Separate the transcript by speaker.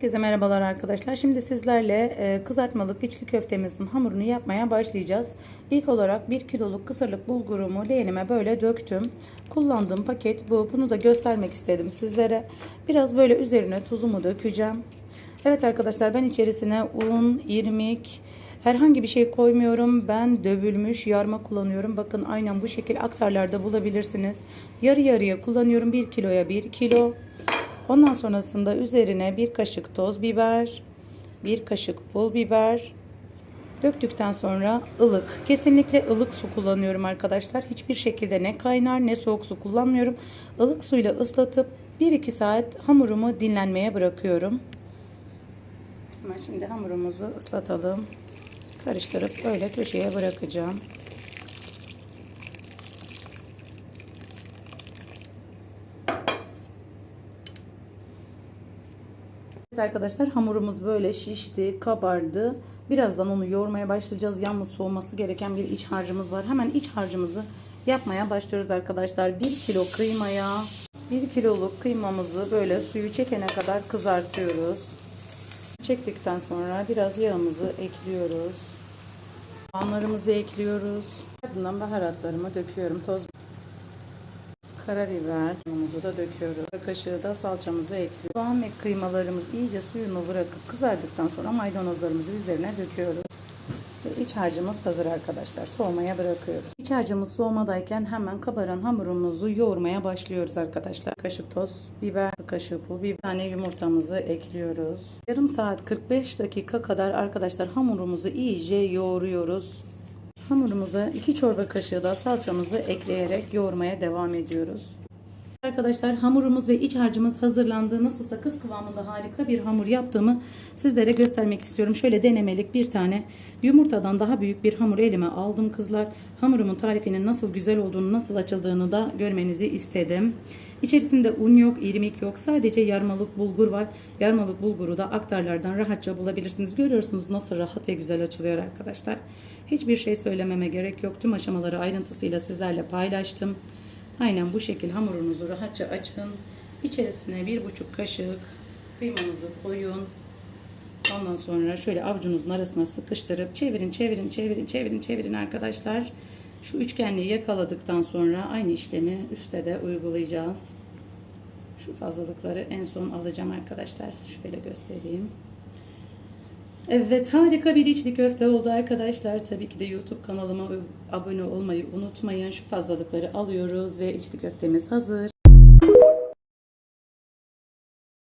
Speaker 1: Herkese merhabalar arkadaşlar. Şimdi sizlerle e, kızartmalık içli köftemizin hamurunu yapmaya başlayacağız. İlk olarak 1 kiloluk kısırlık bulgurumu leğenime böyle döktüm. Kullandığım paket bu. Bunu da göstermek istedim sizlere. Biraz böyle üzerine tuzumu dökeceğim. Evet arkadaşlar ben içerisine un, irmik, herhangi bir şey koymuyorum. Ben dövülmüş yarma kullanıyorum. Bakın aynen bu şekil aktarlarda bulabilirsiniz. Yarı yarıya kullanıyorum. 1 kiloya 1 kilo. Ondan sonrasında üzerine bir kaşık toz biber, bir kaşık pul biber döktükten sonra ılık, kesinlikle ılık su kullanıyorum arkadaşlar. Hiçbir şekilde ne kaynar ne soğuk su kullanmıyorum. Ilık suyla ıslatıp 1-2 saat hamurumu dinlenmeye bırakıyorum. Hemen şimdi hamurumuzu ıslatalım. Karıştırıp böyle köşeye bırakacağım. Evet arkadaşlar hamurumuz böyle şişti, kabardı. Birazdan onu yoğurmaya başlayacağız. Yalnız soğuması gereken bir iç harcımız var. Hemen iç harcımızı yapmaya başlıyoruz arkadaşlar. 1 kilo kıymaya 1 kiloluk kıymamızı böyle suyu çekene kadar kızartıyoruz. Çektikten sonra biraz yağımızı ekliyoruz. Soğanlarımızı ekliyoruz. Ardından baharatlarımı döküyorum. Toz karabiber unumuzu da döküyoruz. Bir kaşığı da salçamızı ekliyoruz. Soğan ve kıymalarımız iyice suyunu bırakıp kızardıktan sonra maydanozlarımızı üzerine döküyoruz. Ve iç harcımız hazır arkadaşlar. Soğumaya bırakıyoruz. İç harcımız soğumadayken hemen kabaran hamurumuzu yoğurmaya başlıyoruz arkadaşlar. Kaşık toz biber, kaşık pul biber, tane yumurtamızı ekliyoruz. Yarım saat 45 dakika kadar arkadaşlar hamurumuzu iyice yoğuruyoruz. Hamurumuza 2 çorba kaşığı da salçamızı ekleyerek yoğurmaya devam ediyoruz. Arkadaşlar hamurumuz ve iç harcımız hazırlandı. Nasılsa kız kıvamında harika bir hamur yaptığımı sizlere göstermek istiyorum. Şöyle denemelik bir tane yumurtadan daha büyük bir hamur elime aldım kızlar. Hamurumun tarifinin nasıl güzel olduğunu, nasıl açıldığını da görmenizi istedim. İçerisinde un yok, irmik yok. Sadece yarmalık bulgur var. Yarmalık bulguru da aktarlardan rahatça bulabilirsiniz. Görüyorsunuz nasıl rahat ve güzel açılıyor arkadaşlar. Hiçbir şey söylememe gerek yok. Tüm aşamaları ayrıntısıyla sizlerle paylaştım. Aynen bu şekil hamurunuzu rahatça açın. İçerisine bir buçuk kaşık kıymamızı koyun. Ondan sonra şöyle avucunuzun arasına sıkıştırıp çevirin, çevirin, çevirin, çevirin, çevirin arkadaşlar. Şu üçgenliği yakaladıktan sonra aynı işlemi üstte de uygulayacağız. Şu fazlalıkları en son alacağım arkadaşlar. Şöyle göstereyim. Evet harika bir içli köfte oldu arkadaşlar. Tabii ki de YouTube kanalıma abone olmayı unutmayın. Şu fazlalıkları alıyoruz ve içli köftemiz hazır.